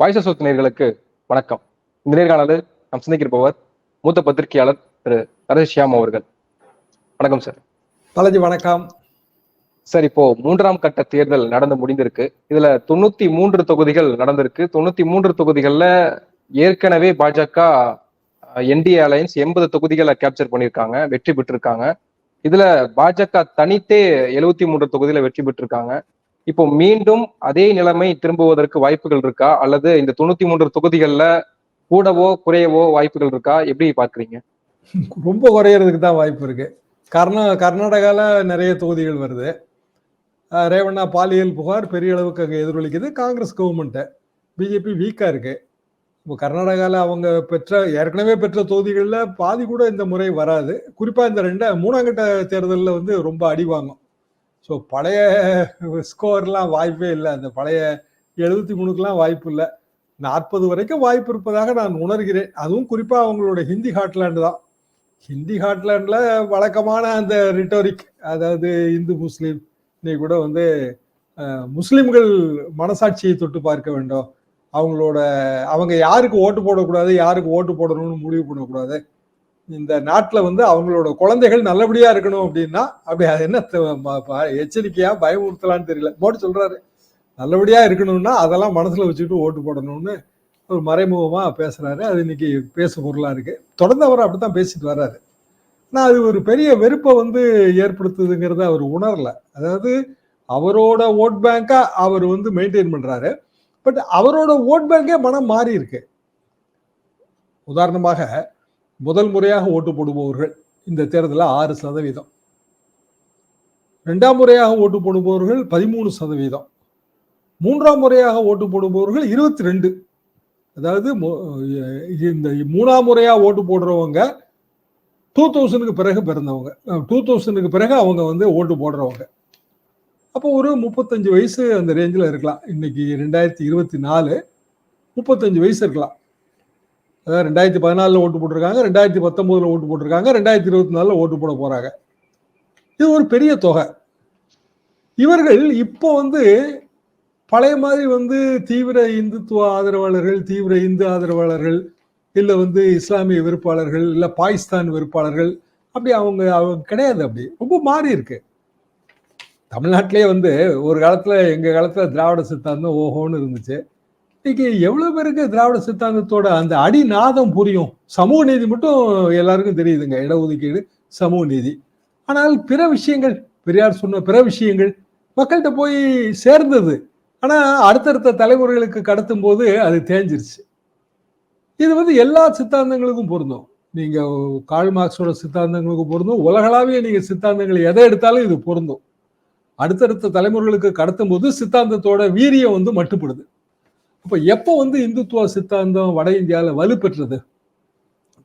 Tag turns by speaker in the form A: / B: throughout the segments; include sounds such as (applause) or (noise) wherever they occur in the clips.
A: Voice சொத்து நேர்களுக்கு வணக்கம். இந்த நேர்காணலில் நாம் சிந்திக்கிருப்பவர் மூத்த பத்திரிகையாளர் திரு நரேஷ் ஷியாம் அவர்கள். வணக்கம் சார்
B: பாலாஜி வணக்கம்.
A: சார் இப்போ மூன்றாம் கட்ட தேர்தல் நடந்து முடிந்திருக்கு. இதுல தொண்ணூத்தி மூன்று தொகுதிகள் நடந்திருக்கு. தொண்ணூத்தி மூன்று தொகுதிகள்ல ஏற்கனவே பாஜக என்டிஏ அலையன்ஸ் எண்பது தொகுதிகளை கேப்சர் பண்ணியிருக்காங்க வெற்றி பெற்றிருக்காங்க. இதுல பாஜக தனித்தே எழுவத்தி மூன்று தொகுதியில வெற்றி பெற்றிருக்காங்க. இப்போ மீண்டும் அதே நிலைமை திரும்புவதற்கு வாய்ப்புகள் இருக்கா? அல்லது இந்த தொண்ணூத்தி மூன்று தொகுதிகள்ல கூடவோ குறையவோ வாய்ப்புகள் இருக்கா? எப்படி பார்க்குறீங்க?
B: ரொம்ப குறையறதுக்கு தான் வாய்ப்பு இருக்கு. கர்நா கர்நாடகாவில் நிறைய தொகுதிகள் வருது. ரேவண்ணா பாலியல் புகார் பெரிய அளவுக்கு அங்கே எதிரொலிக்குது. காங்கிரஸ் கவர்மெண்ட்டு பிஜேபி வீக்காக இருக்கு. இப்போ கர்நாடகாவில் அவங்க பெற்ற ஏற்கனவே பெற்ற தொகுதிகளில் பாதி கூட இந்த முறை வராது. குறிப்பாக இந்த ரெண்டு மூணாம் கட்ட தேர்தலில் வந்து ரொம்ப அடி வாங்கும். ஸோ பழைய ஸ்கோர்லாம் வாய்ப்பே இல்லை. அந்த பழைய எழுபத்தி மூணுக்கெலாம் வாய்ப்பு இல்லை. நாற்பது வரைக்கும் வாய்ப்பு இருப்பதாக நான் உணர்கிறேன். அதுவும் குறிப்பாக அவங்களோட ஹிந்தி ஹாட்லேண்டு தான். ஹிந்தி ஹாட்லேண்டில் வழக்கமான அந்த ரிட்டோரிக் அதாவது இந்து முஸ்லீம் இன்னைக்கு கூட வந்து முஸ்லீம்கள் மனசாட்சியை தொட்டு பார்க்க வேண்டும். அவங்களோட அவங்க யாருக்கு ஓட்டு போடக்கூடாது யாருக்கு ஓட்டு போடணும்னு முடிவு பண்ணக்கூடாது. இந்த நாட்டில் வந்து அவங்களோட குழந்தைகள் நல்லபடியா இருக்கணும் அப்படின்னா அப்படி அது என்ன ப- எச்சரிக்கையா பயமுறுத்தலான்னு தெரியல. மோடி சொல்றாரு நல்லபடியா இருக்கணும்னா அதெல்லாம் மனசுல வச்சுக்கிட்டு ஓட்டு போடணும்னு ஒரு மறைமுகமா பேசுறாரு. அது இன்னைக்கு பேசு பொருளா இருக்கு. தொடர்ந்து அவர் அப்படித்தான் பேசிட்டு வர்றாரு. ஆனால் அது ஒரு பெரிய வெறுப்பை வந்து ஏற்படுத்துதுங்கிறத அவர் உணரல. அதாவது அவரோட ஓட் பேங்கா அவர் வந்து மெயின்டைன் பண்றாரு. பட் அவரோட ஓட் பேங்கே மனம் மாறி இருக்கு. உதாரணமாக முதல் முறையாக ஓட்டு போடுபவர்கள் இந்த தேர்தலில் ஆறு சதவீதம். ரெண்டாம் முறையாக ஓட்டு போடுபவர்கள் பதிமூணு சதவீதம். மூன்றாம் முறையாக ஓட்டு போடுபவர்கள் இருபத்தி ரெண்டு. அதாவது இந்த மூணாம் முறையாக ஓட்டு போடுறவங்க டூ தௌசண்ட்க்கு பிறகு பிறந்தவங்க. டூ தௌசண்ட்க்கு பிறகு அவங்க வந்து ஓட்டு போடுறவங்க. அப்போ ஒரு முப்பத்தஞ்சு வயசு அந்த ரேஞ்சில் இருக்கலாம். இன்னைக்கு ரெண்டாயிரத்தி இருபத்தி நாலு முப்பத்தஞ்சு வயசு இருக்கலாம். அதாவது ரெண்டாயிரத்தி பதினாலில் ஓட்டு போட்டிருக்காங்க ரெண்டாயிரத்தி பத்தொம்போதில் ஓட்டு போட்டிருக்காங்க ரெண்டாயிரத்தி இருபத்தி நாலில் ஓட்டு போட போகிறாங்க இது ஒரு பெரிய தொகை. இவர்கள் இப்போ வந்து பழைய மாதிரி வந்து தீவிர இந்துத்துவ ஆதரவாளர்கள் தீவிர இந்து ஆதரவாளர்கள் இல்லை வந்து இஸ்லாமிய வெறுப்பாளர்கள் இல்லை பாகிஸ்தான் வெறுப்பாளர்கள் அப்படி அவங்க அவங்க கிடையாது அப்படி. ரொம்ப மாறி இருக்கு. தமிழ்நாட்டிலே வந்து ஒரு காலத்தில் எங்கள் காலத்தில் திராவிட சித்தாந்தம் ஓஹோன்னு இருந்துச்சு. இன்னைக்கு எவ்வளவு பேருக்கு திராவிட சித்தாந்தத்தோட அந்த அடிநாதம் புரியும்? சமூக நீதி மட்டும் எல்லாருக்கும் தெரியுதுங்க. இடஒதுக்கீடு சமூக நீதி. ஆனால் பிற விஷயங்கள் பெரியார் சொன்ன பிற விஷயங்கள் மக்கள்கிட்ட போய் சேர்ந்தது. ஆனால் அடுத்தடுத்த தலைமுறைகளுக்கு கடத்தும் போது அது தேஞ்சிருச்சு. இது வந்து எல்லா சித்தாந்தங்களுக்கும் பொருந்தும். நீங்கள் கால் மார்க்ஸோட சித்தாந்தங்களுக்கும் பொருந்தும். உலகளாவிய நீங்கள் சித்தாந்தங்கள் எதை எடுத்தாலும் இது பொருந்தும். அடுத்தடுத்த தலைமுறைகளுக்கு கடத்தும் போது சித்தாந்தத்தோட வீரியம் வந்து மட்டுப்படுது. அப்ப எப்போ வந்து இந்துத்துவ சித்தாந்தம் வட இந்தியாவில் வலுப்பெற்றது?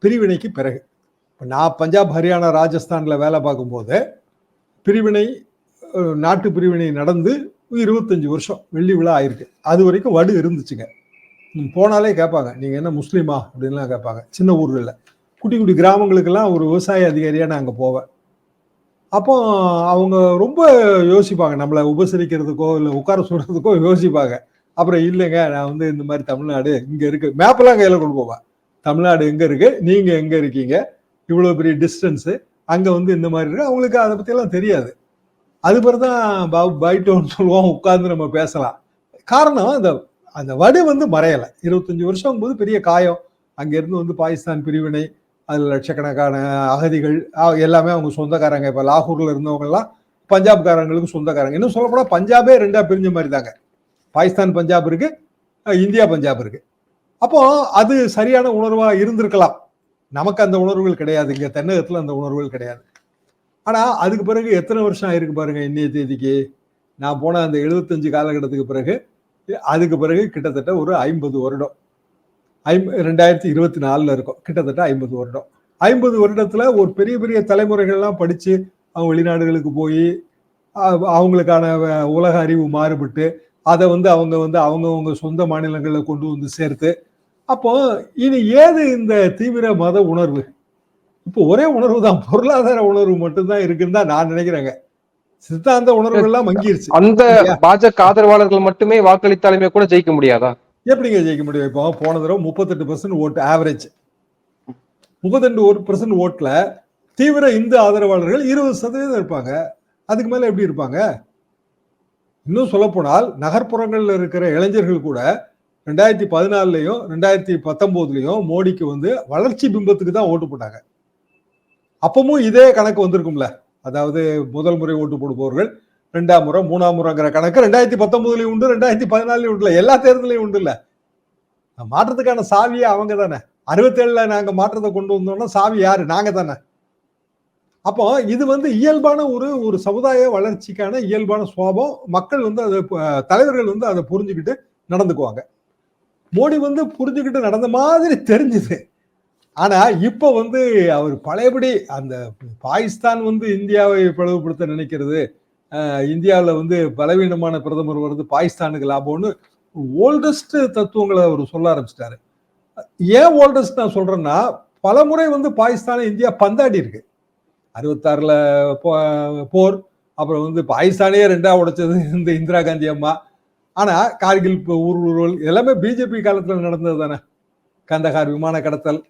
B: பிரிவினைக்கு பிறகு. இப்போ நான் பஞ்சாப் ஹரியானா ராஜஸ்தான்ல வேலை பார்க்கும்போது பிரிவினை நாட்டு பிரிவினை நடந்து இருபத்தஞ்சு வருஷம் வெள்ளி விழா ஆயிருக்கு. அது வரைக்கும் வடு இருந்துச்சுங்க. போனாலே கேட்பாங்க நீங்க என்ன முஸ்லீமா? அப்படின்லாம் கேட்பாங்க சின்ன ஊர்களில். குட்டி குட்டி கிராமங்களுக்கெல்லாம் ஒரு விவசாய அதிகாரியா நான் அங்கே போவேன். அப்போ அவங்க ரொம்ப யோசிப்பாங்க நம்மளை உபசரிக்கிறதுக்கோ இல்லை உட்கார சொல்றதுக்கோ யோசிப்பாங்க. அப்புறம் இல்லைங்க நான் வந்து இந்த மாதிரி தமிழ்நாடு இங்கே இருக்கு. மேப்பெல்லாம் கையில் கொண்டு போவேன். தமிழ்நாடு எங்கே இருக்கு நீங்கள் எங்கே இருக்கீங்க இவ்வளோ பெரிய டிஸ்டன்ஸு அங்கே வந்து இந்த மாதிரி இருக்கு. அவங்களுக்கு அதை பற்றியெல்லாம் தெரியாது. அது பா பைட்டோன்னு சொல்லுவோம் உட்கார்ந்து நம்ம பேசலாம். காரணம் அந்த அந்த வடு வந்து மறையலை. இருபத்தஞ்சி வருஷம் போது பெரிய காயம். அங்கேருந்து வந்து பாகிஸ்தான் பிரிவினை அதில் லட்சக்கணக்கான அகதிகள் எல்லாமே அவங்க சொந்தக்காரங்க. இப்போ லாகூரில் இருந்தவங்கெல்லாம் பஞ்சாப்காரங்களுக்கு சொந்தக்காரங்க. இன்னும் சொல்லப்போனால் பஞ்சாபே ரெண்டாக பிரிஞ்ச மாதிரி தாங்க. பாகிஸ்தான் பஞ்சாப் இருக்கு இந்தியா பஞ்சாப் இருக்கு. அப்போ அது சரியான உணர்வா இருந்திருக்கலாம். நமக்கு அந்த உணர்வுகள் கிடையாது. இங்க தென்னகத்துல அந்த உணர்வுகள் கிடையாது. ஆனா அதுக்கு பிறகு எத்தனை வருஷம் ஆயிருக்கு பாருங்க இன்னைய தேதிக்கு. நான் போன அந்த எழுபத்தஞ்சு காலகட்டத்துக்கு பிறகு அதுக்கு பிறகு கிட்டத்தட்ட ஒரு ஐம்பது வருடம். ஐம் ரெண்டாயிரத்தி இருபத்தி நாலுல இருக்கும். கிட்டத்தட்ட ஐம்பது வருடம். ஐம்பது வருடத்துல ஒரு பெரிய பெரிய தலைமுறைகள்லாம் படிச்சு அவங்க வெளிநாடுகளுக்கு போய் அவங்களுக்கான உலக அறிவு மாறுபட்டு அதை வந்து அவங்க வந்து அவங்கவங்க சொந்த மாநிலங்களில் கொண்டு வந்து சேர்த்து அப்போ இனி ஏது இந்த தீவிர மத உணர்வு? இப்போ ஒரே உணர்வு தான் பொருளாதார உணர்வு மட்டும்தான் இருக்குன்னு தான் நான் நினைக்கிறேங்க. சித்தாந்த உணர்வு எல்லாம் மங்கிருச்சு.
A: அந்த பாஜக ஆதரவாளர்கள் மட்டுமே வாக்களித்தாலுமே கூட ஜெயிக்க முடியாதா?
B: எப்படிங்க ஜெயிக்க முடியும் இப்போ? போன தடவை முப்பத்தெட்டு பர்சன்ட் ஓட்டு ஆவரேஜ் முப்பத்தெண்டு ஒரு பர்சன்ட் ஓட்டுல தீவிர இந்து ஆதரவாளர்கள் இருபது சதவீதம் இருப்பாங்க. அதுக்கு மேல எப்படி இருப்பாங்க? இன்னும் சொல்லப்போனால் நகர்ப்புறங்களில் இருக்கிற இளைஞர்கள் கூட ரெண்டாயிரத்தி பதினாலையும் ரெண்டாயிரத்தி பத்தொம்போதுலையும் மோடிக்கு வந்து வளர்ச்சி பிம்பத்துக்கு தான் ஓட்டு போட்டாங்க. அப்பவும் இதே கணக்கு வந்திருக்கும்ல. அதாவது முதல் முறை ஓட்டு போடுபவர்கள் ரெண்டாம் முறை மூணாம் முறைங்கிற கணக்கு ரெண்டாயிரத்தி பத்தொன்பதுலயும் உண்டு ரெண்டாயிரத்தி பதினாலுலயும் உண்டு எல்லா தேர்தலையும் உண்டு இல்ல மாற்றத்துக்கான சாவியே அவங்க தானே. அறுபத்தேழுல நாங்க மாற்றத்தை கொண்டு வந்தோம்னா சாவி யாரு? நாங்க தானே. அப்போ இது வந்து இயல்பான ஒரு ஒரு சமுதாய வளர்ச்சிக்கான இயல்பான சுவாபம். மக்கள் வந்து அதை தலைவர்கள் வந்து அதை புரிஞ்சுக்கிட்டு நடந்துக்குவாங்க. மோடி வந்து புரிஞ்சுக்கிட்டு நடந்த மாதிரி தெரிஞ்சுது. ஆனா இப்ப வந்து அவர் பழையபடி அந்த பாகிஸ்தான் வந்து இந்தியாவை பிளவுபடுத்த நினைக்கிறது இந்தியாவில் வந்து பலவீனமான பிரதமர் வருது பாகிஸ்தானுக்கு லாபம்னு ஓல்டஸ்ட் தத்துவங்களை அவர் சொல்ல ஆரம்பிச்சிட்டாரு. ஏன் ஓல்டஸ்ட் நான் சொல்றேன்னா பல முறை வந்து பாகிஸ்தானை இந்தியா பந்தாடி இருக்கு. அறுபத்தாறுல போ- போர் அப்புறம் வந்து பாகிஸ்தானே ரெண்டா உடைச்சது இந்த இந்திரா காந்தி அம்மா. ஆனா கார்கில் ப- ஊர்வல் எல்லாமே பிஜேபி காலத்துல நடந்தது தானே. கந்தகார் விமான கடத்தல்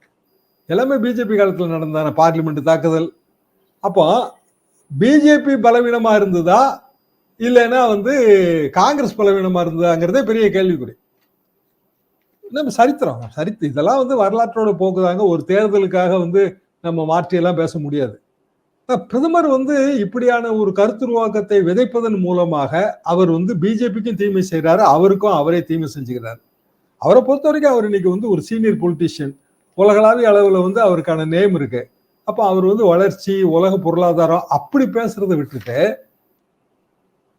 B: எல்லாமே பிஜேபி காலத்தில் நடந்தானே பார்லிமெண்ட் தாக்குதல். அப்போ பிஜேபி பலவீனமா இருந்ததா? இல்லைன்னா வந்து காங்கிரஸ் பலவீனமா இருந்ததாங்கிறதே பெரிய கேள்விக்குறி. நம்ம சரித்திரம் சரித்து இதெல்லாம் வந்து வரலாற்றோட போக்குதாங்க. ஒரு தேர்தலுக்காக வந்து நம்ம மாற்றியெல்லாம் பேச முடியாது. பிரதமர் வந்து இப்படியான ஒரு கருத்துருவாக்கத்தை விதைப்பதன் மூலமாக அவர் வந்து பிஜேபிக்கும் தீமை செய்கிறாரு அவருக்கும் அவரே தீமை செஞ்சுக்கிறார். அவரை பொறுத்த வரைக்கும் அவர் இன்னைக்கு வந்து ஒரு சீனியர் பொலிட்டிஷியன் உலகளாவிய அளவில் வந்து அவருக்கான நேம் இருக்கு. அப்போ அவர் வந்து வளர்ச்சி உலக பொருளாதாரம் அப்படி பேசுறதை விட்டுட்டு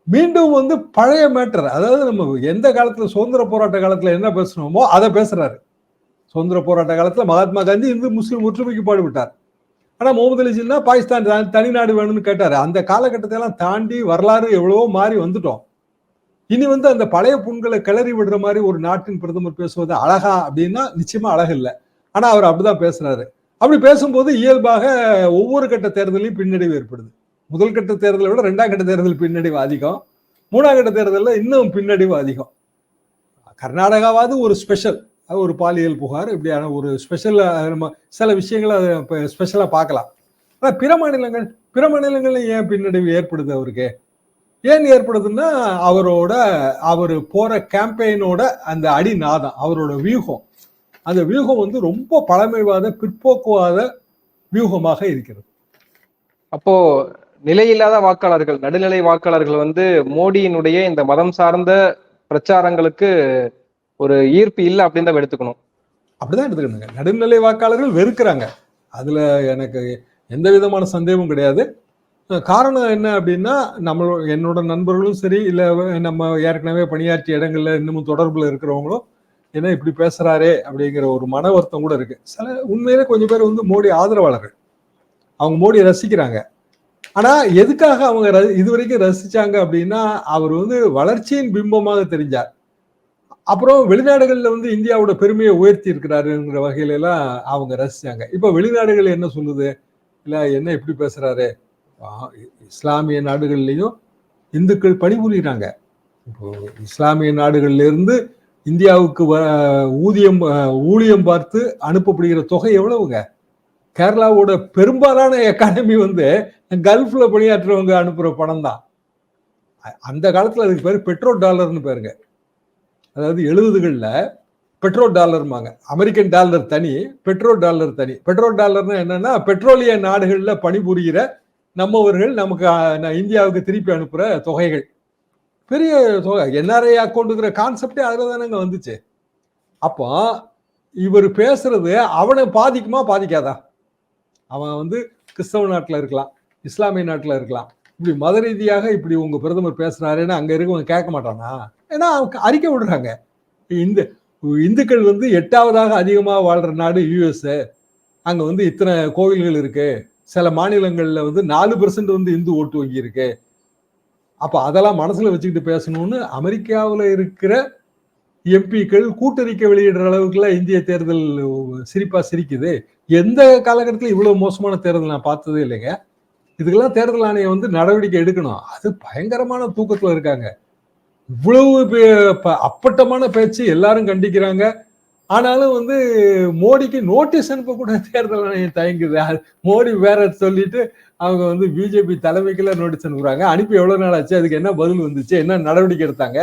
B: மீண்டும் வந்து பழைய மேட்டர் அதாவது நம்ம எந்த காலத்தில் சுதந்திர போராட்ட காலத்தில் என்ன பேசணுமோ அதை பேசுறாரு. சுதந்திர போராட்ட காலத்தில் மகாத்மா காந்தி இந்து முஸ்லீம் ஒற்றுமைக்கு பாடுபட்டார். ஆனா முகமது அலி ஜின்னா பாகிஸ்தான் தனி- தனிநாடு வேணும்னு கேட்டாரு. அந்த காலகட்டத்தை எல்லாம் தாண்டி வரலாறு எவ்வளவோ மாறி வந்துட்டோம். இனி வந்து அந்த பழைய புண்களை கிளறி விடுற மாதிரி ஒரு நாட்டின் பிரதமர் பேசுவது அழகா அப்படின்னா நிச்சயமா அழகு இல்லை. ஆனா அவர் அப்படிதான் பேசுறாரு. அப்படி பேசும்போது இயல்பாக ஒவ்வொரு கட்ட தேர்தலையும் பின்னடைவு ஏற்படுது. முதல் கட்ட தேர்தலை விட ரெண்டாம் கட்ட தேர்தல் பின்னடைவு அதிகம். மூணாம் கட்ட தேர்தலில் இன்னும் பின்னடைவு அதிகம். கர்நாடகாவாவது ஒரு ஸ்பெஷல் ஒரு பாலியல் புகார் இப்படியான ஒரு ஸ்பெஷல் நம்ம சில விஷயங்களை இப்போ ஸ்பெஷலாக பார்க்கலாம். ஆனால் பிற மாநிலங்கள் பிற மாநிலங்களில் ஏன் பின்னடைவு ஏற்படுது அவருக்கு? ஏன் ஏற்படுதுன்னா அவரோட அவர் போகிற கேம்பெயினோட அந்த அடி நாதம் அவரோட வியூகம். அந்த வியூகம் வந்து ரொம்ப பழமைவாத பிற்போக்குவாத வியூகமாக இருக்கிறது.
A: அப்போ நிலையில்லாத வாக்காளர்கள் நடுநிலை வாக்காளர்கள் வந்து மோடியினுடைய இந்த மதம் சார்ந்த பிரச்சாரங்களுக்கு ஒரு ஈர்ப்பு இல்லை அப்படின்னு தான் எடுத்துக்கணும்.
B: அப்படிதான் எடுத்துக்கணுங்க. நடுநிலை வாக்காளர்கள் வெறுக்கிறாங்க. அதுல எனக்கு எந்த விதமான சந்தேகமும் கிடையாது. காரணம் என்ன அப்படின்னா நம்ம என்னோட நண்பர்களும் சரி இல்ல நம்ம ஏற்கனவே பணியாற்றிய இடங்கள்ல இன்னமும் தொடர்புல இருக்கிறவங்களும் என்ன இப்படி பேசுறாரே அப்படிங்கிற ஒரு மன வருத்தம் கூட இருக்கு. சில உண்மையிலே கொஞ்சம் பேர் வந்து மோடி ஆதரவாளர்கள். அவங்க மோடியை ரசிக்கிறாங்க. ஆனா எதுக்காக அவங்க ர- இதுவரைக்கும் ரசிச்சாங்க அப்படின்னா அவர் வந்து வளர்ச்சியின் பிம்பமாக தெரிஞ்சார். அப்புறம் வெளிநாடுகளில் வந்து இந்தியாவோட பெருமையை உயர்த்தி இருக்கிறாருங்கிற வகையில எல்லாம் அவங்க ரசிச்சாங்க. இப்ப வெளிநாடுகள் என்ன சொல்லுது? இல்ல என்ன இப்படி பேசுறாரு? இஸ்லாமிய நாடுகள்லையும் இந்துக்கள் பணிபுரியுறாங்க. இப்போ இஸ்லாமிய நாடுகள்ல இருந்து இந்தியாவுக்கு வ- ஊதியம் ஊழியம் பார்த்து அனுப்பப்படுகிற தொகை எவ்வளவுங்க? கேரளாவோட பெரும்பாலான எக்கானமி வந்து கல்ஃப்ல பணியாற்றுறவங்க அனுப்புற பணம் தான் அந்த காலத்துல அதுக்கு பேர் பெட்ரோல் டாலர்னு பேருங்க. அதாவது எழுபதுகளில் பெட்ரோல் டாலர்மாங்க அமெரிக்கன் டாலர் தனி பெட்ரோல் டாலர் தனி. பெட்ரோல் டாலர்னா என்னன்னா பெட்ரோலிய நாடுகளில் பணிபுரிகிற நம்மவர்கள் நமக்கு இந்தியாவுக்கு திருப்பி அனுப்புகிற தொகைகள். பெரிய தொகை. என்ஆர்ஐ அக்கௌண்ட்டுங்கிற கான்செப்டே அதில் தானேங்க வந்துச்சு. அப்போ இவர் பேசுறது அவனை பாதிக்குமா பாதிக்காதா? அவன் வந்து கிறிஸ்தவ நாட்டில் இருக்கலாம் இஸ்லாமிய நாட்டில் இருக்கலாம். இப்படி மத ரீதியாக இப்படி உங்கள் பிரதமர் பேசுறாருன்னு அங்கே இருக்கவங்க கேட்க மாட்டானா? ஏன்னா அவங்க அறிக்கை விடுறாங்க. இந்த இந்துக்கள் வந்து எட்டாவதாக அதிகமாக வாழ்ற நாடு யூஎஸ் அங்கே வந்து இத்தனை கோவில்கள் இருக்கு. சில மாநிலங்களில் வந்து நாலு பெர்சன்ட் வந்து இந்து ஓட்டு வங்கி இருக்கு. அப்போ அதெல்லாம் மனசில் வச்சுக்கிட்டு பேசணும்னு அமெரிக்காவில் இருக்கிற எம்பிக்கள் கூட்டறிக்கை வெளியிடுற அளவுக்குலாம் இந்திய தேர்தல் சிரிப்பாக சிரிக்குது. எந்த காலகட்டத்தில் இவ்வளோ மோசமான தேர்தல் நான் பார்த்ததே இல்லைங்க. இதுக்கெல்லாம் தேர்தல் ஆணையம் வந்து நடவடிக்கை எடுக்கணும். அது பயங்கரமான தூக்கத்தில் இருக்காங்க. இவ்வளவு அப்பட்டமான பேச்சு எல்லாரும் கண்டிக்கிறாங்க. ஆனாலும் வந்து மோடிக்கு நோட்டீஸ் அனுப்ப கூட (laughs) தேர்தல் ஆணையம் தயங்குது. மோடி வேற சொல்லிட்டு அவங்க வந்து பிஜேபி தலைமைக்குள்ள நோட்டீஸ் அனுப்புறாங்க. அனுப்பி எவ்வளவு நாள் ஆச்சு? அதுக்கு என்ன பதில் வந்துச்சு? என்ன நடவடிக்கை எடுத்தாங்க?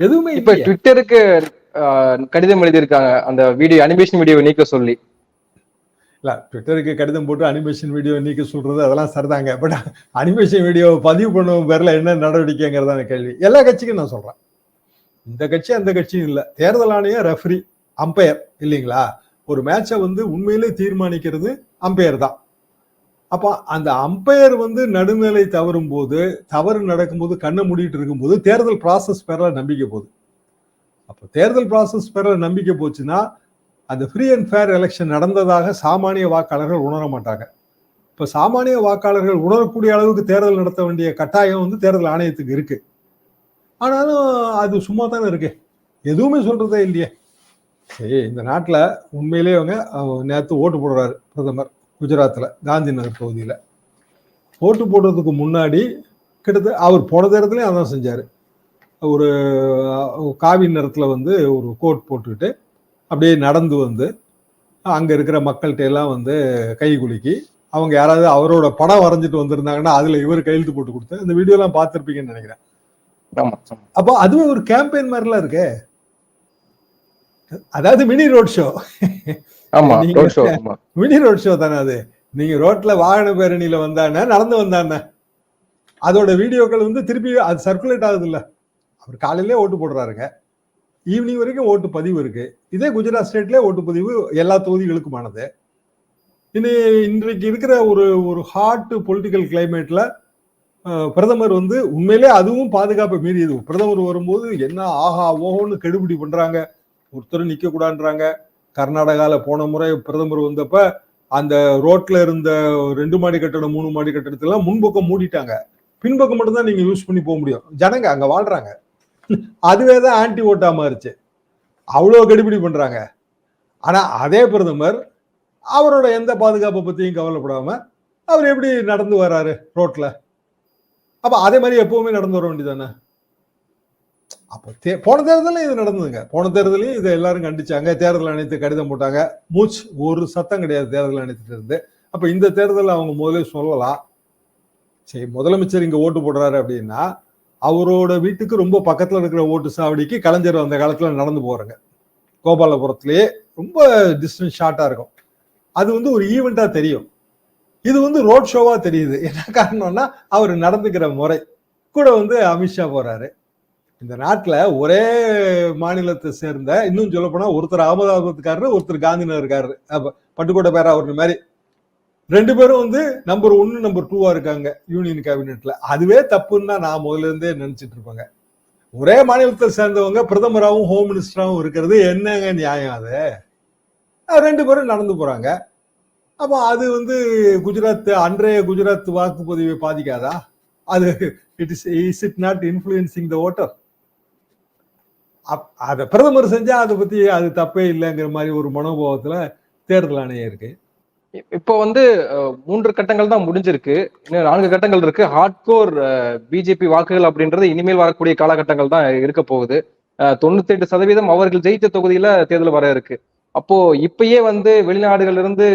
B: எதுவுமே
A: இப்ப. ட்விட்டருக்கு கடிதம் எழுதியிருக்காங்க. அந்த வீடியோ அனிமேஷன் வீடியோவை நீக்க சொல்லி.
B: இல்லை ட்விட்டருக்கு கடிதம் போட்டு அனிமேஷன் வீடியோ நீக்க சொல்றது அதெல்லாம் சரிதாங்க. பட் அனிமேஷன் வீடியோ பதிவு பண்ணவும் பேரில் என்ன நடவடிக்கைங்கிறதான கேள்வி. எல்லா கட்சிக்கும் நான் சொல்கிறேன் இந்த கட்சி அந்த கட்சியும் இல்லை. தேர்தல் ஆணையம் ரெஃப்ரி அம்பையர் இல்லைங்களா? ஒரு மேட்சை வந்து உண்மையிலே தீர்மானிக்கிறது அம்பையர் தான். அப்போ அந்த அம்பையர் வந்து நடுநிலை தவறும் போது தவறு நடக்கும்போது கண்ணை மூடிட்டு இருக்கும்போது தேர்தல் ப்ராசஸ் பேரில் நம்பிக்கை போகுது. அப்போ தேர்தல் ப்ராசஸ் பேரில் நம்பிக்கை போச்சுன்னா அந்த ஃப்ரீ அண்ட் ஃபேர் எலெக்ஷன் நடந்ததாக சாமானிய வாக்காளர்கள் உணர மாட்டாங்க. இப்போ சாமானிய வாக்காளர்கள் உணரக்கூடிய அளவுக்கு தேர்தல் நடத்த வேண்டிய கட்டாயம் வந்து தேர்தல் ஆணையத்துக்கு இருக்கு. ஆனாலும் அது சும்மா தானே இருக்கு. எதுவுமே சொல்றதே இல்லையே. சரி இந்த நாட்டில் உண்மையிலேயே அவங்க நேற்று ஓட்டு போடுறாரு பிரதமர் குஜராத்தில் காந்தி நகர் பகுதியில். ஓட்டு போடுறதுக்கு முன்னாடி கிட்டத்தட்ட அவர் போன தேரத்துலேயும் அதான் செஞ்சார். ஒரு காவி நிறத்தில் வந்து ஒரு கோட் போட்டுக்கிட்டு அப்படியே நடந்து வந்து அங்க இருக்கிற மக்கள்கிட்ட எல்லாம் வந்து கை குலுக்கி அவங்க யாராவது அவரோட படம் வரைஞ்சிட்டு வந்திருந்தாங்கன்னா அதுல இவர் கையெழுத்து போட்டு கொடுத்து இந்த வீடியோ எல்லாம் பார்த்திருப்பீங்கன்னு நினைக்கிறேன். அப்போ அதுவே ஒரு கேம்பெயின் மாதிரிலாம் இருக்கே. அதாவது mini road show mini road show தானே அது. நீங்க ரோட்ல வாகன பேரணியில வந்தானே நடந்து வந்தானே. அதோட வீடியோக்கள் வந்து திருப்பி அது சர்க்குலேட் ஆகுது இல்ல அவர் காலையிலே ஓட்டு போடுறாருங்க. ஈவினிங் வரைக்கும் ஓட்டு பதிவு இருக்கு. இதே குஜராத் ஸ்டேட்ல ஓட்டு பதிவு எல்லா தொகுதிகளுக்குமானது. இனி இன்றைக்கு இருக்கிற ஒரு ஒரு ஹாட் பொலிட்டிக்கல் கிளைமேட்ல பிரதமர் வந்து உண்மையிலே அதுவும் பாதுகாப்பை மீறியது. பிரதமர் வரும்போது என்ன ஆஹா ஓஹோன்னு கெடுபிடி பண்றாங்க. ஒருத்தர் நிக்க கூடாதுன்றாங்க கர்நாடகால போன முறை பிரதமர் வந்தப்ப அந்த ரோட்ல இருந்த ரெண்டு மாடி கட்டடம் மூணு மாடி கட்டடத்தெல்லாம் முன்பக்கம் மூடிட்டாங்க. பின்பக்கம் மட்டும்தான் நீங்க யூஸ் பண்ணி போக முடியும். ஜனங்க அங்க வாழ்றாங்க. அதுவே தான் ஆன்டி ஓட்டா மாறுச்சு. அவ்வளோ கடுபிடி பண்ணுறாங்க ஆனால் அதே பிரதமர் அவரோட எந்த பாதுகாப்பை பற்றியும் கவலைப்படாமல் அவர் எப்படி நடந்து வர்றாரு ரோட்டில் அப்போ அதே மாதிரி எப்பவுமே நடந்து வர வேண்டியதானே அப்போ தே- போன தேர்தலையும் இது நடந்ததுங்க. போன தேர்தலையும் இதை எல்லாரும் கண்டிச்சாங்க. தேர்தல் ஆணையத்தை கடிதம் போட்டாங்க. மூச் ஒரு சத்தம் கிடையாது தேர்தல் ஆணையத்திட்ட இருந்து. அப்போ இந்த தேர்தல் அவங்க முதலே சொல்லலாம். சரி முதலமைச்சர் இங்கே ஓட்டு போடுறாரு அப்படின்னா அவரோட வீட்டுக்கு ரொம்ப பக்கத்தில் இருக்கிற ஓட்டு சாவடிக்கு கலைஞர் அந்த காலத்தில் நடந்து போகிறாங்க கோபாலபுரத்துலேயே ரொம்ப டிஸ்டன்ஸ் ஷார்ட்டாக இருக்கும். அது வந்து ஒரு ஈவெண்ட்டாக தெரியும். இது வந்து ரோட் ஷோவாக தெரியுது. என்ன காரணம்னா அவர் நடந்துக்கிற முறை. கூட வந்து அமித்ஷா போகிறாரு இந்த நாட்டில் ஒரே மாநிலத்தை சேர்ந்த இன்னும் சொல்லப்போனால் ஒருத்தர் அகமதாபாத்துக்காரரு ஒருத்தர் காந்தி நகர்காரரு பட்டுக்கோட்டை பேரா அவர் மாதிரி ரெண்டு பேரும் வந்து நம்பர் ஒன்னு நம்பர் டூவா இருக்காங்க யூனியன் கேபினெட்ல அதுவே தப்புன்னு தான் நான் முதல்ல இருந்தே நினைச்சிட்டு இருப்பாங்க. ஒரே மாநிலத்தை சேர்ந்தவங்க பிரதமராகவும் ஹோம் மினிஸ்டராகவும் இருக்கிறது என்னங்க நியாயம் அது? ரெண்டு பேரும் நடந்து போறாங்க. அப்போ அது வந்து குஜராத் அன்றைய குஜராத் வாக்குப்பதிவை பாதிக்காதா? அது it is is it not influencing the voter அதை பிரதமர் செஞ்சா அதை பத்தி அது தப்பே இல்லைங்கிற மாதிரி ஒரு மனோபாவத்துல தேர்தல் ஆணையம் இருக்கு.
A: இப்போ வந்து மூன்று கட்டங்கள் தான் முடிஞ்சிருக்கு. இன்னும் நான்கு கட்டங்கள் இருக்கு. ஹார்ட்கோர் பிஜேபி வாக்குகள் அப்படின்றது இனிமேல் வரக்கூடிய காலகட்டங்கள் தான் இருக்க போகுது. தொண்ணூத்தி எட்டு சதவீதம் அவர்கள் ஜெயித்த தொகுதியில தேர்தல் வர இருக்கு. அப்போ இப்பயே வந்து வெளிநாடுகள் இருந்து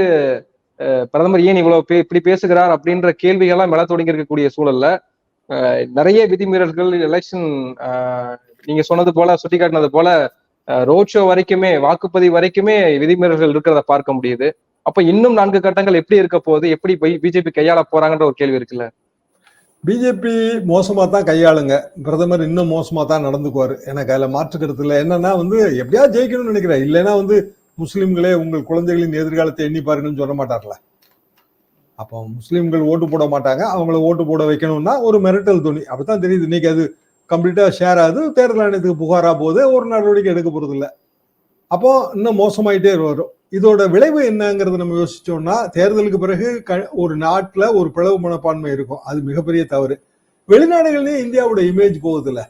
A: பிரதமர் ஏன் இவ்வளவு பே- இப்படி பேசுகிறார் அப்படின்ற கேள்விகள்லாம் எழ தொடங்கி இருக்கக்கூடிய சூழல்ல நிறைய விதிமீறல்கள் எலெக்ஷன் நீங்க சொன்னது போல சுட்டிக்காட்டினது போல ரோட் ஷோ வரைக்குமே வாக்குப்பதிவு வரைக்குமே விதிமீறல்கள் இருக்கிறத பார்க்க முடியுது. அப்ப இன்னும் நான்கு கட்டங்கள் எப்படி இருக்க போகுது? எப்படி பிஜேபி கையாள போறாங்கன்ற ஒரு கேள்வி இருக்குல்ல.
B: பிஜேபி மோசமா தான் கையாளுங்க. பிரதமர் இன்னும் மோசமா தான் நடந்துக்குவாரு. எனக்கு அதுல மாற்று இல்லை. என்னன்னா வந்து எப்படியா ஜெயிக்கணும்னு நினைக்கிறேன். இல்லைன்னா வந்து முஸ்லீம்களே உங்கள் குழந்தைகளின் எதிர்காலத்தை எண்ணி பாருங்கன்னு சொல்ல மாட்டார்ல. அப்போ முஸ்லீம்கள் ஓட்டு போட மாட்டாங்க. அவங்கள ஓட்டு போட வைக்கணும்னா ஒரு மிரட்டல் துணி. அப்படித்தான் தெரியுது. இன்னைக்கு அது கம்ப்ளீட்டா ஷேர் ஆகுது. தேர்தல் ஆணையத்துக்கு புகாரா போகுது. ஒரு நடவடிக்கை எடுக்க போறது இல்லை அப்போ இன்னும் மோசமாயிட்டே வரும் இதோட விளைவு என்னங்கிறத நம்ம யோசிச்சோம்னா தேர்தலுக்கு பிறகு க- ஒரு நாட்டில் ஒரு பிளவு மனப்பான்மை இருக்கும். அது மிகப்பெரிய தவறு. வெளிநாடுகள்லேயே இந்தியாவோட இமேஜ் போகுது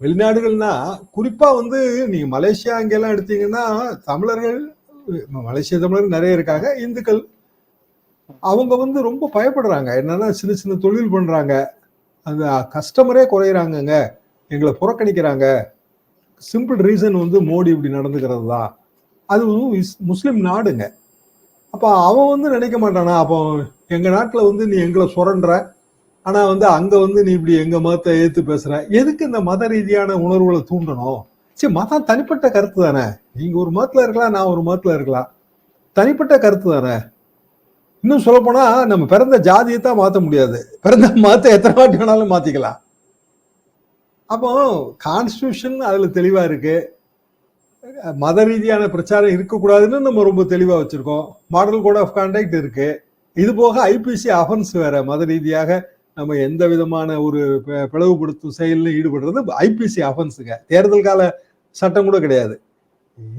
B: வெளிநாடுகள்னா குறிப்பாக வந்து நீங்கள் மலேசியா அங்கெல்லாம் எடுத்தீங்கன்னா தமிழர்கள் மலேசிய தமிழர்கள் நிறைய இருக்காங்க இந்துக்கள். அவங்க வந்து ரொம்ப பயப்படுறாங்க. என்னன்னா சின்ன சின்ன தொழில் பண்றாங்க. அந்த கஸ்டமரே குறையிறாங்கங்க. எங்களை புறக்கணிக்கிறாங்க. சிம்பிள் ரீசன் வந்து மோடி இப்படி நடந்துக்கிறது தான் அது முஸ்லீம் இஸ்- நாடுங்க. அப்போ அவன் வந்து நினைக்க மாட்டானா? அப்போ எங்கள் நாட்டில் வந்து நீ எங்களை சுரண்ட ஆனால் வந்து அங்கே வந்து நீ இப்படி எங்கள் மதத்தை ஏற்று பேசுகிற எதுக்கு இந்த மத ரீதியான உணர்வுகளை தூண்டணும்? சரி மதம் தனிப்பட்ட கருத்து தானே? நீங்கள் ஒரு மதத்தில் இருக்கலாம் நான் ஒரு மதத்தில் இருக்கலாம். தனிப்பட்ட கருத்து தானே? இன்னும் சொல்லப்போனால் நம்ம பிறந்த ஜாதியை தான் மாற்ற முடியாது. பிறந்த மதத்தை எத்தனை வாட்டி வேணாலும் மாற்றிக்கலாம் அப்போ கான்ஸ்டியூஷன் அதுல தெளிவா இருக்கு. மத ரீதியான பிரச்சாரம் இருக்கக்கூடாதுன்னு நம்ம ரொம்ப தெளிவாக வச்சுருக்கோம். மாடல் கோட் ஆஃப் கான்டாக்ட் இருக்கு. இது போக ஐபிசி அஃபென்ஸ் வேற மத ரீதியாக நம்ம எந்த விதமான ஒரு பிளவுபடுத்தும் செயலில் ஈடுபடுறது ஐபிசி அஃபென்ஸுங்க தேர்தல் கால சட்டம் கூட கிடையாது.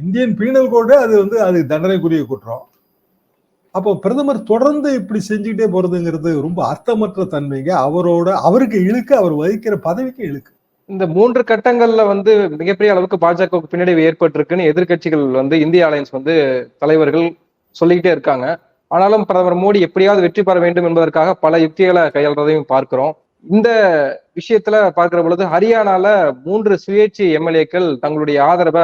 B: இந்தியன் பீனல் கோடு அது வந்து அது தண்டனைக்குரிய குற்றம். அப்போ பிரதமர் தொடர்ந்து இப்படி செஞ்சுக்கிட்டே போறதுங்கிறது ரொம்ப அர்த்தமற்ற தன்மைங்க. அவரோட அவருக்கு இழுக்கு அவர் வகிக்கிற பதவிக்கு இழுக்கு.
A: இந்த மூன்று கட்டங்கள்ல வந்து மிகப்பெரிய அளவுக்கு பாஜகவுக்கு பின்னடைவு ஏற்பட்டிருக்குன்னு எதிர்க்கட்சிகள் வந்து இந்திய அலையன்ஸ் வந்து தலைவர்கள் சொல்லிக்கிட்டே இருக்காங்க. ஆனாலும் பிரதமர் மோடி எப்படியாவது வெற்றி பெற வேண்டும் என்பதற்காக பல யுக்திகளை கையாளுறதையும் பார்க்கிறோம். இந்த விஷயத்துல பார்க்கிற பொழுது ஹரியானால மூன்று சுயேட்சை எம்எல்ஏக்கள் தங்களுடைய ஆதரவை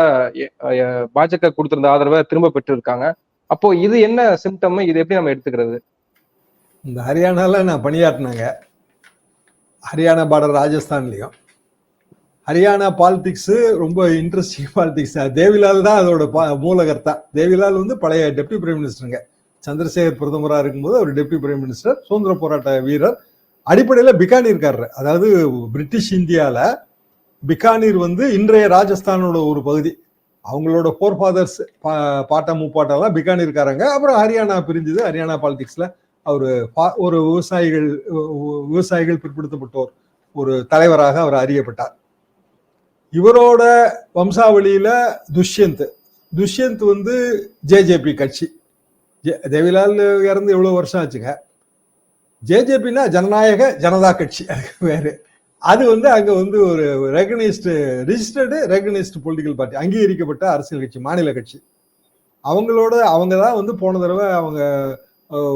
A: பாஜக கொடுத்திருந்த ஆதரவை திரும்ப பெற்றிருக்காங்க. அப்போ இது என்ன சிம்டம் இது எப்படி நம்ம எடுத்துக்கிறது?
B: இந்த ஹரியானால நான் பணியாற்றினாங்க. ஹரியானா பார்டர் ராஜஸ்தான்லயும். ஹரியானா பாலிடிக்ஸு ரொம்ப இன்ட்ரெஸ்டிங் (laughs) பாலிடிக்ஸ் தேவிலால் தான் அதோட பா- மூலகர்த்தா. தேவிலால் வந்து பழைய டெப்டி பிரைம் மினிஸ்டருங்க சந்திரசேகர் பிரதமராக இருக்கும்போது அவர் டெப்டி பிரைம் மினிஸ்டர் சுதந்திர போராட்ட வீரர். அடிப்படையில் பிகானீர்காரர் அதாவது பிரிட்டிஷ் இந்தியாவில் பிகானீர் வந்து இன்றைய ராஜஸ்தானோட ஒரு பகுதி. அவங்களோட ஃபோர் ஃபாதர்ஸ் பாட்டா முப்பாட்டெல்லாம் பிகானீர்காரங்க. அப்புறம் ஹரியானா பிரிஞ்சுது. ஹரியானா பாலிடிக்ஸில் அவர் ஒரு விவசாயிகள் விவசாயிகள் பிற்படுத்தப்பட்டோர். ஒரு தலைவராக அவர் அறியப்பட்டார். இவரோட வம்சாவளியில துஷ்யந்த். துஷ்யந்த் வந்து ஜேஜேபி கட்சி. ஜெ- தேவிலால் இறந்து எவ்வளவு வருஷம் ஆச்சுங்க? ஜேஜேபின்னா ஜனநாயக ஜனதா கட்சி. அதுக்கு வேறு. அது வந்து அங்க வந்து ஒரு recognised registered recognised political party. அங்கீகரிக்கப்பட்ட அரசியல் கட்சி மாநில கட்சி. அவங்களோட அவங்க தான் வந்து போன தடவை அவங்க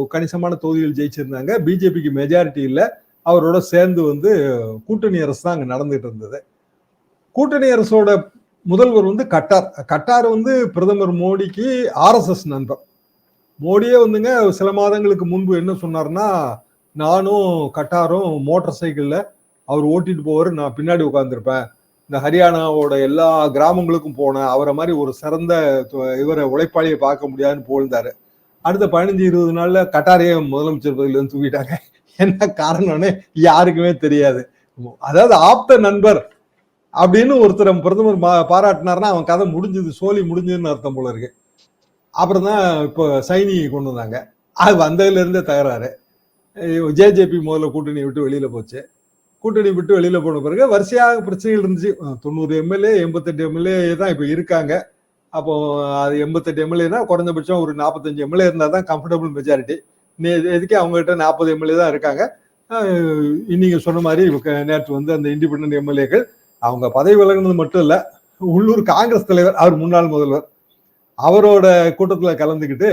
B: கணிசமான தொகுதிகள் ஜெயிச்சிருந்தாங்க. பிஜேபிக்கு மெஜாரிட்டி இல்லை. அவரோட சேர்ந்து வந்து கூட்டணி அரசு தான் அங்கே நடந்துட்டு இருந்தது. கூட்டணி அரசோட முதல்வர் வந்து கட்டார். கட்டார் வந்து பிரதமர் மோடிக்கு ஆர்எஸ்எஸ் நண்பர். மோடியே வந்துங்க சில மாதங்களுக்கு முன்பு என்ன சொன்னார்னா நானும் கட்டாரும் மோட்டார் சைக்கிளில் அவர் ஓட்டிட்டு போவார் நான் பின்னாடி உட்காந்துருப்பேன் இந்த ஹரியானாவோட எல்லா கிராமங்களுக்கும் போனேன். அவரை மாதிரி ஒரு சிறந்த இவரை உழைப்பாளியை பார்க்க முடியாதுன்னு போயிருந்தாரு. அடுத்த பதினஞ்சு இருபது நாளில் கட்டாரையே முதலமைச்சர் பதவியில தூக்கிட்டாங்க. என்ன காரணம்னு யாருக்குமே தெரியாது. அதாவது ஆப்த நண்பர் அப்படின்னு ஒருத்தர் பிரதமர் பாராட்டினார்னா அவன் கதை முடிஞ்சது சோலி முடிஞ்சதுன்னு அர்த்தம் போல இருக்கு. அப்புறம் தான் இப்போ சைனியை கொண்டு வந்தாங்க. அது வந்ததுலேருந்தே தகராறு. ஜேஜேபி முதல்ல கூட்டணி விட்டு வெளியில் போச்சு. கூட்டணி விட்டு வெளியில் போன பிறகு வரிசையாக பிரச்சனைகள் இருந்துச்சு. தொண்ணூறு எம்எல்ஏ எண்பத்தெட்டு எம்எல்ஏ தான் இப்போ இருக்காங்க. அப்போ அது எண்பத்தெட்டு எம்எல்ஏனா குறைஞ்சபட்சம் ஒரு நாற்பத்தஞ்சு எம்எல்ஏ இருந்தால் தான் கம்ஃபர்டபுள் மெஜாரிட்டி எதுக்கே அவங்ககிட்ட நாற்பது எம்எல்ஏ தான் இருக்காங்க. இன்னைக்கு சொன்ன மாதிரி நேற்று வந்து அந்த இண்டிபெண்ட் எம்எல்ஏக்கள் அவங்க பதவி விலகினது மட்டும் இல்லை உள்ளூர் காங்கிரஸ் தலைவர் அவர் முன்னாள் முதல்வர் அவரோட கூட்டத்தில் கலந்துக்கிட்டு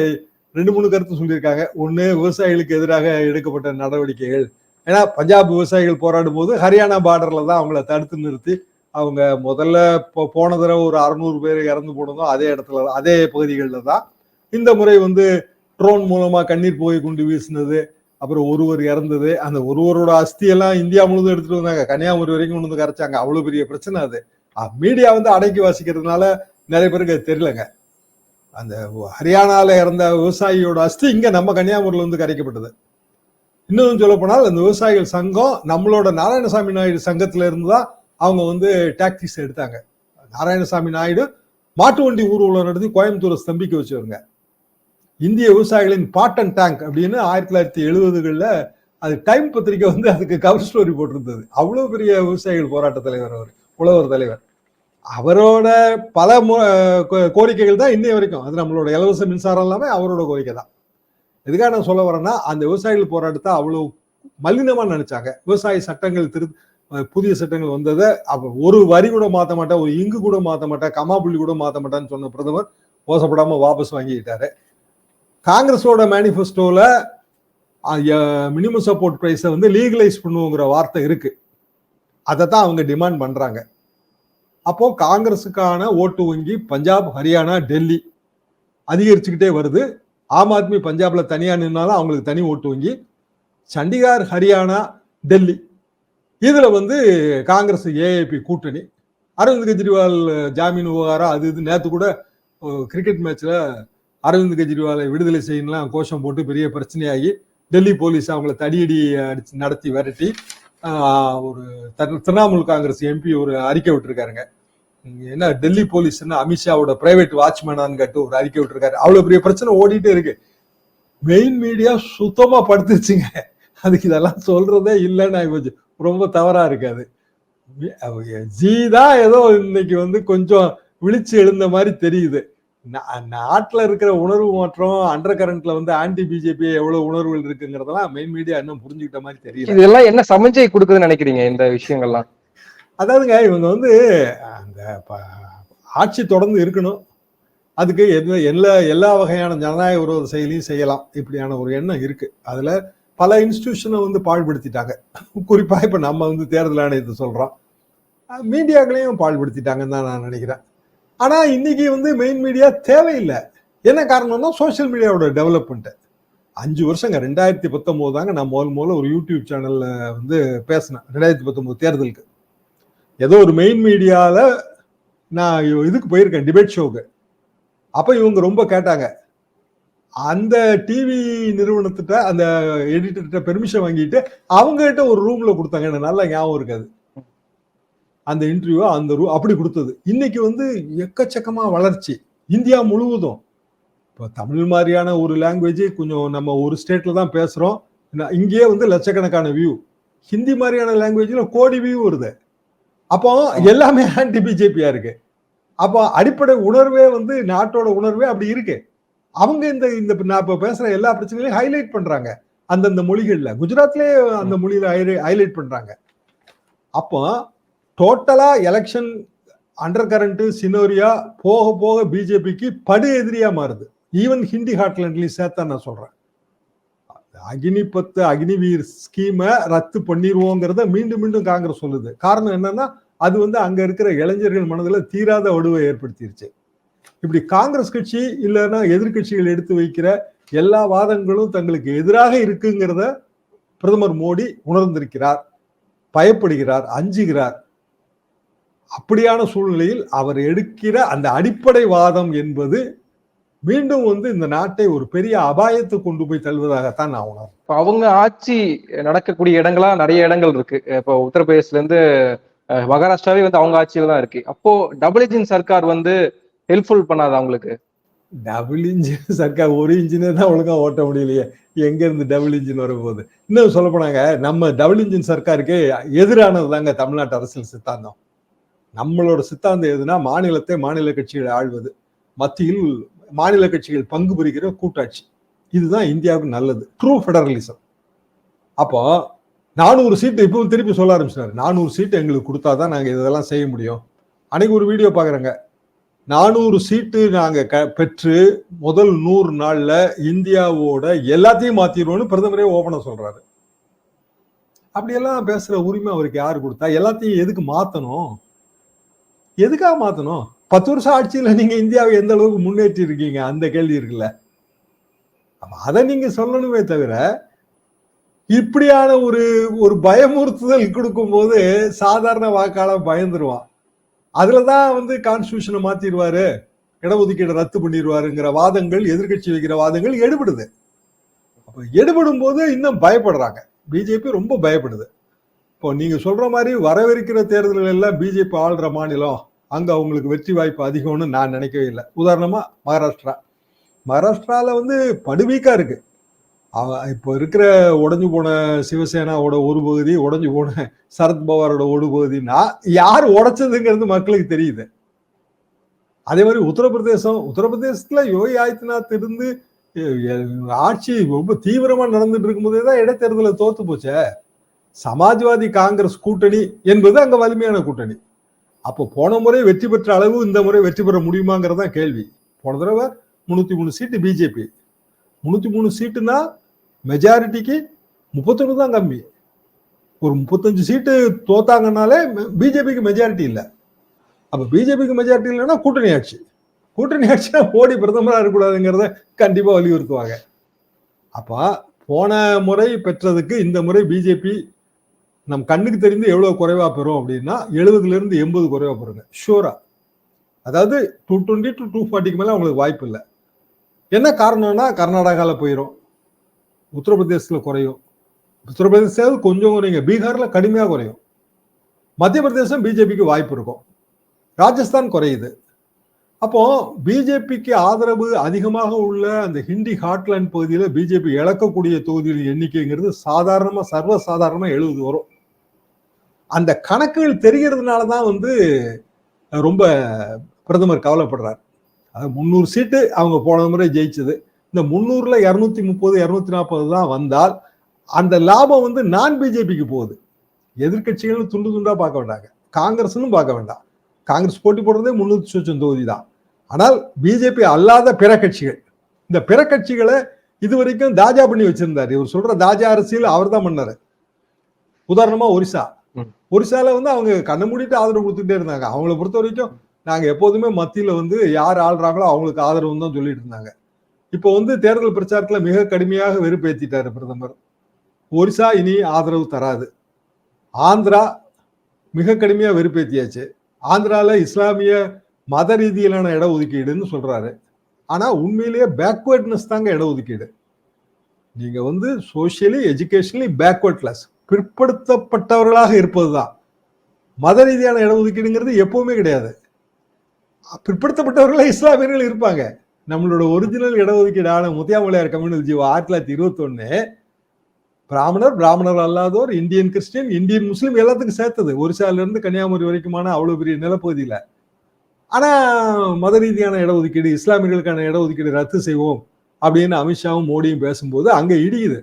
B: ரெண்டு மூணு கருத்து சொல்லியிருக்காங்க. ஒன்று விவசாயிகளுக்கு எதிராக எடுக்கப்பட்ட நடவடிக்கைகள். ஏன்னா பஞ்சாப் விவசாயிகள் போராடும் போது ஹரியானா பார்டரில் தான் அவங்கள தடுத்து நிறுத்தி அவங்க முதல்ல இப்போ போன தடவை ஒரு அறுநூறு பேர் இறந்து போனதும் அதே இடத்துல அதே பகுதிகளில் தான் இந்த முறை வந்து ட்ரோன் மூலமாக கண்ணீர் போய் குண்டு வீசினது அப்புறம் ஒருவர் இறந்தது. அந்த ஒருவரோட அஸ்தியெல்லாம் இந்தியா முழுதும் எடுத்துட்டு வந்தாங்க. கன்னியாகுமரி வரைக்கும் கொண்டு வந்து கரைச்சாங்க. அவ்வளவு பெரிய பிரச்சனை அது. மீடியா வந்து அடக்கி வாசிக்கிறதுனால நிறைய பேருக்கு அது தெரியலங்க. அந்த ஹரியானால இறந்த விவசாயியோட அஸ்தி இங்க நம்ம கன்னியாகுமரியில வந்து கரைக்கப்பட்டது. இன்னும் சொல்ல போனால் அந்த விவசாயிகள் சங்கம் நம்மளோட நாராயணசாமி நாயுடு சங்கத்துல இருந்து தான் அவங்க வந்து டாக்டிக்ஸ் எடுத்தாங்க. நாராயணசாமி நாயுடு மாட்டு வண்டி ஊர்வலம் நடத்தி கோயம்புத்தூரை ஸ்தம்பிக்க வச்சவங்க இந்திய விவசாயிகளின் பாட் அண்ட் டேங்க் அப்படின்னு ஆயிரத்தி தொள்ளாயிரத்தி எழுபதுகளில் அது டைம் பத்திரிக்கை வந்து அதுக்கு கவர் ஸ்டோரி போட்டிருந்தது. அவ்வளோ பெரிய விவசாயிகள் போராட்ட தலைவர் அவர் உழவர் தலைவர். அவரோட பல மு- கோரிக்கைகள் தான் இன்னைய வரைக்கும். அது நம்மளோட இலவச மின்சாரம் எல்லாமே அவரோட கோரிக்கை தான். எதுக்காக நான் சொல்ல வரேன்னா அந்த விவசாயிகள் போராட்டத்தை அவ்வளோ மலினமாக நினைச்சாங்க. விவசாய சட்டங்கள் திரு புதிய சட்டங்கள் வந்ததை அப்ப ஒரு வரி கூட மாற்ற மாட்டேன் ஒரு இங்கு கூட மாற்ற மாட்டேன் கமா புள்ளி கூட மாற்ற மாட்டேன்னு சொன்ன பிரதமர் மோசப்படாமல் வாபஸ் வாங்கிக்கிட்டாரு. காங்கிரஸோட மேனிஃபெஸ்டோவில் மினிமம் சப்போர்ட் ப்ரைஸை வந்து லீகலைஸ் பண்ணுவோங்கிற வார்த்தை இருக்கு. அதை தான் அவங்க டிமாண்ட் பண்ணுறாங்க அப்போ காங்கிரஸுக்கான ஓட்டு வங்கி பஞ்சாப் ஹரியானா டெல்லி அதிகரிச்சுக்கிட்டே வருது. ஆம் ஆத்மி பஞ்சாபில் தனியாக நின்னாலும் அவங்களுக்கு தனி ஓட்டு வங்கி. சண்டிகார் ஹரியானா டெல்லி இதில் வந்து காங்கிரஸ் ஏஏபி கூட்டணி. அரவிந்த் கெஜ்ரிவால் ஜாமீன் விவகாரம் அது இது நேற்று கூட கிரிக்கெட் மேட்ச்சில் அரவிந்த் கெஜ்ரிவாலை விடுதலை செய்யலாம் கோஷம் போட்டு பெரிய பிரச்சனையாகி டெல்லி போலீஸ் அவங்கள தடியடி அடிச்சு நடத்தி விரட்டி ஒரு திரிணாமுல் காங்கிரஸ் எம்பி ஒரு அறிக்கை விட்டுருக்காருங்க. என்ன டெல்லி போலீஸ் அமித்ஷாவோட பிரைவேட் வாட்ச்மேனான்னு கேட்டு ஒரு அறிக்கை விட்டுருக்காரு. அவ்வளவு பெரிய பிரச்சனை ஓடிட்டே இருக்கு. மெயின் மீடியா சுத்தமா படுத்துருச்சுங்க. அதுக்கு இதெல்லாம் சொல்றதே இல்லைன்னா கொஞ்சம் ரொம்ப தவறா இருக்காது ஜி தான் ஏதோ இன்னைக்கு வந்து கொஞ்சம் விழிச்சு எழுந்த மாதிரி தெரியுது. நாட்டுல இருக்கிற உணர்வு மாற்றம் அண்டர் கரண்ட்ல வந்து ஆன்டி பிஜேபி எவ்வளவு உணர்வுகள் இருக்குங்கிறதெல்லாம் மெயின் மீடியா இன்னும் புரிஞ்சுக்கிட்ட மாதிரி தெரியல.
A: இதெல்லாம் என்ன சமஞ்சை கொடுக்குதுன்னு நினைக்கிறீங்க இந்த விஷயங்கள்லாம்?
B: அதாவதுங்க இவங்க வந்து அந்த ஆட்சி தொடர்ந்து இருக்கணும். அதுக்கு எந்த எல்லா எல்லா வகையான ஜனநாயக விரோத செயலையும் செய்யலாம். இப்படியான ஒரு எண்ணம் இருக்கு. அதுல பல இன்ஸ்டிடியூஷனை வந்து பாழ்படுத்திட்டாங்க. குறிப்பா இப்ப நம்ம வந்து தேர்தல் ஆணையத்தை சொல்றோம். அஹ் மீடியாக்களையும் பாழ்படுத்திட்டாங்கன்னு தான் நான் நினைக்கிறேன். ஆனால் இன்னைக்கு வந்து மெயின் மீடியா தேவையில்லை. என்ன காரணம்னா சோஷியல் மீடியாவோட டெவலப்மெண்ட்டு அஞ்சு வருஷங்க ரெண்டாயிரத்தி பத்தொம்போது தாங்க நான் முதல் முதல்ல ஒரு யூடியூப் சேனலில் வந்து பேசினேன். ரெண்டாயிரத்தி பத்தொம்போது தேர்தலுக்கு. ஏதோ ஒரு மெயின் மீடியாவில் நான் இதுக்கு போயிருக்கேன் டிபேட் ஷோவுக்கு அப்போ இவங்க ரொம்ப கேட்டாங்க. அந்த டிவி நிறுவனத்திட்ட அந்த எடிட்டர்கிட்ட பெர்மிஷன் வாங்கிட்டு அவங்ககிட்ட ஒரு ரூமில் கொடுத்தாங்க. எனக்கு நல்லா ஞாபகம் இருக்காது அந்த இன்டர்வியூ அந்த ரூ அப்படி கொடுத்தது. இன்னைக்கு வந்து எக்கச்சக்கமாக வளர்ச்சி. இந்தியா முழுவதும். இப்போ தமிழ் மாதிரியான ஒரு லாங்குவேஜ் கொஞ்சம் நம்ம ஒரு ஸ்டேட்ல தான் பேசுகிறோம் இங்கேயே வந்து லட்சக்கணக்கான வியூ ஹிந்தி மாதிரியான லாங்குவேஜில் கோடி வியூ வருது. அப்போ எல்லாமே ஆன்டி பிஜேபியாக இருக்கு. அப்போ அடிப்படை உணர்வே வந்து நாட்டோட உணர்வே அப்படி இருக்கு. அவங்க இந்த இந்த நான் இப்போ பேசுகிற எல்லா பிரச்சனைகளையும் ஹைலைட் பண்ணுறாங்க அந்தந்த மொழிகளில். குஜராத்லேயே அந்த மொழியில் ஹைலைட் பண்ணுறாங்க அப்போ டோட்டலா எலெக்ஷன் அண்டர் கரண்ட் சினோரியா போக போக பிஜேபிக்கு படு எதிரியா மாறுது. ஈவன் ஹிந்தி ஹாட்லேண்ட்லயும் சேர்த்தா நான் சொல்றேன். அக்னிபத்து அக்னிவீர் ஸ்கீமை ரத்து பண்ணிடுவோங்கிறத மீண்டும் மீண்டும் காங்கிரஸ் சொல்லுது. காரணம் என்னன்னா அது வந்து அங்க இருக்கிற இளைஞர்கள் மனதில் தீராத வடுவை ஏற்படுத்திருச்சு. இப்படி காங்கிரஸ் கட்சி இல்லைன்னா எதிர்கட்சிகள் எடுத்து வைக்கிற எல்லா வாதங்களும் தங்களுக்கு எதிராக இருக்குங்கிறத பிரதமர் மோடி உணர்ந்திருக்கிறார் பயப்படுகிறார் அஞ்சுகிறார். அப்படியான சூழ்நிலையில் அவர் எடுக்கிற அந்த அடிப்படை வாதம் என்பது மீண்டும் வந்து இந்த நாட்டை ஒரு பெரிய அபாயத்தை கொண்டு போய் தள்ளுவதாகத்தான் நான் உணர்றேன்.
A: இப்ப அவங்க ஆட்சி நடக்கக்கூடிய இடங்களா நிறைய இடங்கள் இருக்கு. இப்போ உத்தரப்பிரதேசல இருந்து மகாராஷ்டிராவே வந்து அவங்க ஆட்சியில தான் இருக்கு. அப்போ டபுள் இன்ஜின் சர்க்கார் வந்து ஹெல்ப்ஃபுல் பண்ணாது அவங்களுக்கு?
B: டபுள் இன்ஜின் சர்க்கார் ஒரு இன்ஜினே தான் ஒழுங்கா ஓட்ட முடியலையே. எங்க இருந்து டபுள் இன்ஜின் வர போகுது இன்னும் சொல்ல போனாங்க நம்ம டபுள் இன்ஜின் சர்க்காருக்கு எதிரானது தாங்க தமிழ்நாட்டு அரசியல் சித்தாந்தம். நம்மளோட சித்தாந்தம் எதுனா மாநிலத்தை மாநில கட்சிகள் ஆள்வது. மத்தியில் மாநில கட்சிகள் பங்கு புரிகிற கூட்டாட்சி. இதுதான் இந்தியாவுக்கு நல்லது. ட்ரூ ஃபெடரலிசம் அப்போ நானூறு சீட்டு இப்பவும் திருப்பி சொல்ல ஆரம்பிச்சிட்டாரு. நானூறு சீட்டு எங்களுக்கு கொடுத்தாதான் நாங்கள் இதெல்லாம் செய்ய முடியும். அன்னைக்கு ஒரு வீடியோ பார்க்குறேங்க. நானூறு சீட்டு நாங்க க பெற்று முதல் நூறு நாள்ல இந்தியாவோட எல்லாத்தையும் மாற்றிடுவோம்னு பிரதமரே ஓபனா சொல்றாரு. அப்படியெல்லாம் பேசுற உரிமை அவருக்கு யார் கொடுத்தா? எல்லாத்தையும் எதுக்கு மாத்தணும்? எதுக்காக மாற்றணும் பத்து வருஷம் ஆட்சியில் நீங்கள் இந்தியாவை எந்த அளவுக்கு முன்னேற்றி இருக்கீங்க? அந்த கேள்வி இருக்குல்ல. அதை நீங்கள் சொல்லணுமே தவிர இப்படியான ஒரு ஒரு பயமுறுத்துதல் கொடுக்கும்போது சாதாரண வாக்காளர் பயந்துருவான். அதுலதான் வந்து கான்ஸ்டியூஷனை மாத்திடுவாரு. இடஒதுக்கீடு ரத்து பண்ணிடுவாருங்கிற வாதங்கள் எதிர்க்கட்சி வைக்கிற வாதங்கள் எடுபடுது. அப்போ எடுபடும் போது இன்னும் பயப்படுறாங்க. பிஜேபி ரொம்ப பயப்படுது. இப்போ நீங்க சொல்ற மாதிரி வரவிருக்கிற தேர்தல்கள் எல்லாம் பிஜேபி ஆள்ற மாநிலம் அங்கே அவங்களுக்கு வெற்றி வாய்ப்பு அதிகம்னு நான் நினைக்கவே இல்லை. உதாரணமாக மகாராஷ்டிரா. மகாராஷ்டிராவில் வந்து படுவீக்காக இருக்குது அவ- இப்போ இருக்கிற உடஞ்சு போன சிவசேனாவோட ஒரு பகுதி உடஞ்சு போன சரத்பவாரோட ஒரு பகுதினா யார் உடைச்சதுங்கிறது மக்களுக்கு தெரியுது. அதே மாதிரி உத்தரப்பிரதேசம் உத்தரப்பிரதேசத்தில் யோகி ஆதித்யநாத் இருந்து ஆட்சி ரொம்ப தீவிரமாக நடந்துட்டு இருக்கும்போதே தான் இடைத்தேர்தலில் தோத்து போச்சே. சமாஜ்வாதி காங்கிரஸ் கூட்டணி என்பது அங்கே வலிமையான கூட்டணி. அப்போ போன முறை வெற்றி பெற்ற அளவு இந்த முறை வெற்றி பெற முடியுமாங்கிறது தான் கேள்வி. போன தடவை முந்நூற்றி மூணு சீட்டு பிஜேபி முந்நூற்றி மூணு சீட்டுனா மெஜாரிட்டிக்கு முப்பத்தொன்று தான் கம்மி. ஒரு முப்பத்தஞ்சு சீட்டு தோத்தாங்கனாலே பிஜேபிக்கு மெஜாரிட்டி இல்லை. அப்போ பிஜேபிக்கு மெஜாரிட்டி இல்லைன்னா கூட்டணி ஆட்சி. கூட்டணி ஆட்சினா மோடி பிரதமராக இருக்கக்கூடாதுங்கிறத கண்டிப்பாக வலியுறுத்துவாங்க. அப்போ போன முறை பெற்றதுக்கு இந்த முறை பிஜேபி நம் கண்ணுக்கு தெரிந்து எவ்வளவு குறைவா பெறும் அப்படின்னா எழுபதுல இருந்து எண்பது குறைவா பெறுங்க. ஷூரா அதாவது டூ டுவெண்ட்டி டு டூ ஃபார்ட்டிக்கு மேல அவங்களுக்கு வாய்ப்பு இல்லை. என்ன காரணம்னா கர்நாடகாவில் போயிடும் உத்தரப்பிரதேசத்துல குறையும். உத்தரப்பிரதேசத்தில் கொஞ்சம் குறையுங்க பீகார்ல கடுமையா குறையும். மத்திய பிரதேசம் பிஜேபிக்கு வாய்ப்பு இருக்கும். ராஜஸ்தான் குறையுது. அப்போ பிஜேபிக்கு ஆதரவு அதிகமாக உள்ள அந்த ஹிந்தி ஹாட்லேண்ட் பகுதியில் பிஜேபி இழக்கக்கூடிய தொகுதிகளின் எண்ணிக்கைங்கிறது சாதாரணமாக சர்வசாதாரணமாக எழுபது வரும். அந்த கணக்குகள் தெரிகிறதுனால தான் வந்து ரொம்ப பிரதமர் கவலைப்படுறார். அது முந்நூறு சீட்டு அவங்க போன முறை ஜெயிச்சது. இந்த முந்நூறுல இரநூத்தி முப்பது இரநூத்தி நாற்பது தான் வந்தால் அந்த லாபம் வந்து நான் பிஜேபிக்கு போகுது. எதிர்கட்சிகள் துண்டு துண்டா பார்க்க வேண்டாங்க. காங்கிரஸ்னு பார்க்க வேண்டாம். காங்கிரஸ் போட்டி போடுறதே முன்னூத்தி சொச்சம் தொகுதி தான். ஆனால் பிஜேபி அல்லாத பிற கட்சிகள் இந்த பிற கட்சிகளை இது வரைக்கும் தாஜா பண்ணி வச்சிருந்தார். இவர் சொல்ற தாஜா அரசியல் அவர் தான் பண்ணாரு. உதாரணமா ஒரிசா.
A: ஒரு
B: சில வந்து அவங்க கண்ணை மூடிட்டு ஆதரவு கொடுத்துட்டே இருந்தாங்க. அவங்கள பொறுத்த வரைக்கும் நாங்க எப்போதுமே மத்தியில வந்து யார் ஆள்றாங்களோ அவங்களுக்கு ஆதரவு தான் சொல்லிட்டு இருந்தாங்க. இப்போ வந்து தேர்தல் பிரச்சாரத்துல மிக கடுமையாக வெறுப்பேத்திட்டாரு பிரதமர். ஒரிசா இனி ஆதரவு தராது. ஆந்திரா மிக கடுமையா வெறுப்பேத்தியாச்சு. ஆந்திரால இஸ்லாமிய மத ரீதியிலான இட ஒதுக்கீடுன்னு சொல்றாரு. ஆனா உண்மையிலேயே பேக்வேர்ட்னஸ் தாங்க இட ஒதுக்கீடு நீங்க வந்து சோசியலி எஜுகேஷனலி பேக்வேர்ட் கிளாஸ் பிற்படுத்தப்பட்டவர்களாக இருப்பதுதான். மத ரீதியான இடஒதுக்கீடுங்கிறது எப்பவுமே கிடையாது. பிற்படுத்தப்பட்டவர்களே இஸ்லாமியர்கள் இருப்பாங்க. நம்மளோட ஒரிஜினல் இடஒதுக்கீடான முத்தியாமலையார் கம்யூனல் ஜீவா ஆயிரத்தி தொள்ளாயிரத்தி இருபத்தி ஒன்னு பிராமணர் பிராமணர் அல்லாதோர் இந்தியன் கிறிஸ்டியன் இந்தியன் முஸ்லீம் எல்லாத்துக்கும் சேர்த்தது. ஒரிசால இருந்து கன்னியாகுமரி வரைக்குமான அவ்வளவு பெரிய நிலப்பகுதியில. ஆனா மத ரீதியான இடஒதுக்கீடு இஸ்லாமியர்களுக்கான இடஒதுக்கீடு ரத்து செய்வோம் அப்படின்னு அமித்ஷாவும் மோடியும் பேசும்போது அங்க இடியுது.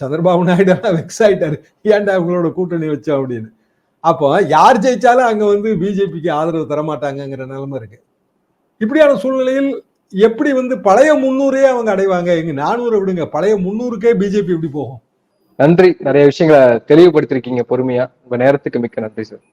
B: சந்திரபாபு நாயுடு வெக்ஸ் ஆயிட்டாரு. ஏன்டா இவங்களோட கூட்டணி வச்சோம் அப்படின்னு. அப்போ யார் ஜெயிச்சாலும் அங்க வந்து பிஜேபிக்கு ஆதரவு தரமாட்டாங்கிற நிலைமை இருக்கு. இப்படியான சூழ்நிலையில் எப்படி வந்து பழைய முன்னூறே அவங்க அடைவாங்க? எங்க நானூறு விடுங்க. பழைய முன்னூறுக்கே பிஜேபி எப்படி போகும்?
A: நன்றி. நிறைய விஷயங்களை தெளிவுபடுத்திருக்கீங்க பொறுமையா. உங்க நேரத்துக்கு மிக்க நன்றி சார்